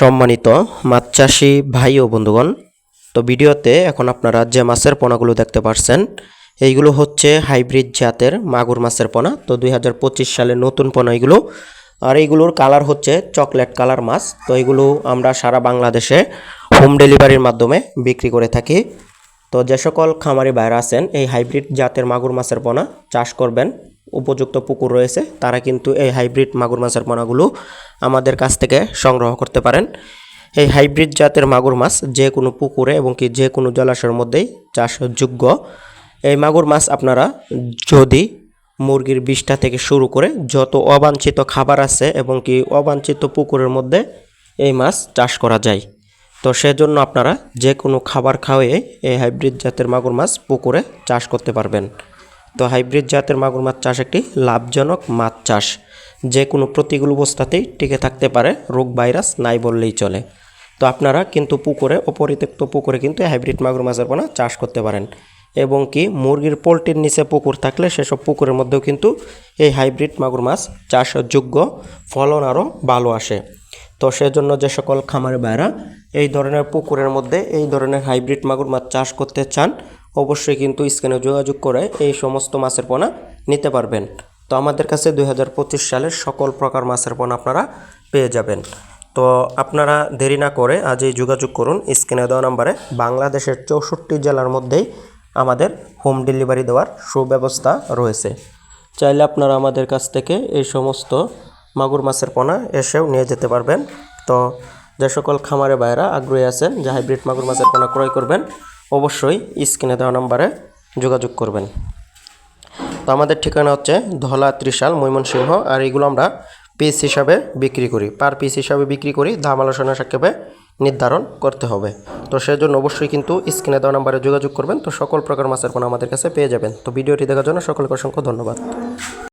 সম্মানিত মাছ চাষি ভাই ও বন্ধুগণ, তো ভিডিওতে এখন আপনারা যে মাছের পোনাগুলো দেখতে পাচ্ছেন এইগুলো হচ্ছে হাইব্রিড জাতের মাগুর মাছের পোনা। তো দুই হাজার পঁচিশ সালে নতুন পোনা এগুলো। আর এইগুলোর কালার হচ্ছে চকলেট কালার মাছ। তো এগুলো আমরা সারা বাংলাদেশে হোম ডেলিভারির মাধ্যমে বিক্রি করে থাকি। তো যে সকল খামারি বাইরে আছেন, এই হাইব্রিড জাতের মাগুর মাছের পোনা চাষ করবেন। উপযুক্ত পুকুর রয়েছে, তারা কিন্তু এই হাইব্রিড মাগুর মাছের পোনাগুলো আমাদের কাছ থেকে সংগ্রহ করতে পারেন। এই হাইব্রিড জাতের মাগুর মাছ যে কোনো পুকুরে এবং কি যে কোনো জলাশয়ের মধ্যেই চাষযোগ্য। এই মাগুর মাছ আপনারা যদি মুরগির বিষটা থেকে শুরু করে যত অবাঞ্ছিত খাবার আছে এবং কি অবাঞ্ছিত পুকুরের মধ্যে এই মাছ চাষ করা যায়, তো সেজন্য আপনারা যে কোনো খাবার খাওয়াই এই হাইব্রিড জাতের মাগুর মাছ পুকুরে চাষ করতে পারবেন। তো হাইব্রিড জাতের মাগুর মাছ চাষ একটি লাভজনক মাছ চাষ। যে কোনো প্রতিকূল অবস্থাতেই টিকে থাকতে পারে, রোগ ভাইরাস নাই বললেই চলে। তো আপনারা কিন্তু পুকুরে, অপরিত্যক্ত পুকুরে কিন্তু হাইব্রিড মাগুর মাছের পোনা চাষ করতে পারেন। এবং কি মুরগির পোলট্রির নিচে পুকুর থাকলে সেসব পুকুরের মধ্যেও কিন্তু এই হাইব্রিড মাগুর মাছ চাষযোগ্য ফলন আরও ভালো আসে। তো সেজন্য যে সকল খামারে বাইরা এই ধরনের পুকুরের মধ্যে, এই ধরনের হাইব্রিড মাগুর মাছ চাষ করতে চান অবশ্যই কিন্তু স্ক্রিনে যোগাযোগ করে এই সমস্ত মাছের পোনা নিতে পারবেন। তো আমাদের কাছে দু হাজার পঁচিশ সালের সকল প্রকার মাছের পোনা আপনারা পেয়ে যাবেন। তো আপনারা দেরি না করে আজই যোগাযোগ করুন, স্ক্রিনে দেওয়া নাম্বারে। বাংলাদেশের চৌষট্টি জেলার মধ্যেই আমাদের হোম ডেলিভারি দেওয়ার সুব্যবস্থা রয়েছে। চাইলে আপনারা আমাদের কাছ থেকে এই সমস্ত মাগুর মাছের পোনা এসেও নিয়ে যেতে পারবেন। তো যে সকল খামারে বাইরা আগ্রহী আছেন যে হাইব্রিড মাগুর মাছের পোনা ক্রয় করবেন অবশ্যই স্ক্রিনে দেওয়া নাম্বারে যোগাযোগ করবেন। তো আমাদের ঠিকানা হচ্ছে ধলা ত্রিশাল, ময়মনসিংহ, আর এগুলো আমরা পিস হিসাবে বিক্রি করি। পার পিস হিসাবে বিক্রি করি, দাম, আলোচনা সাক্ষেপে নির্ধারণ করতে হবে। তো সেজন্য অবশ্যই কিন্তু স্ক্রিনে দেওয়া নাম্বারে যোগাযোগ করবেন। তো সকল প্রকার মাছের পোনা আমাদের কাছে পেয়ে যাবেন। তো ভিডিওটি দেখার জন্য সকলকে অসংখ্য ধন্যবাদ।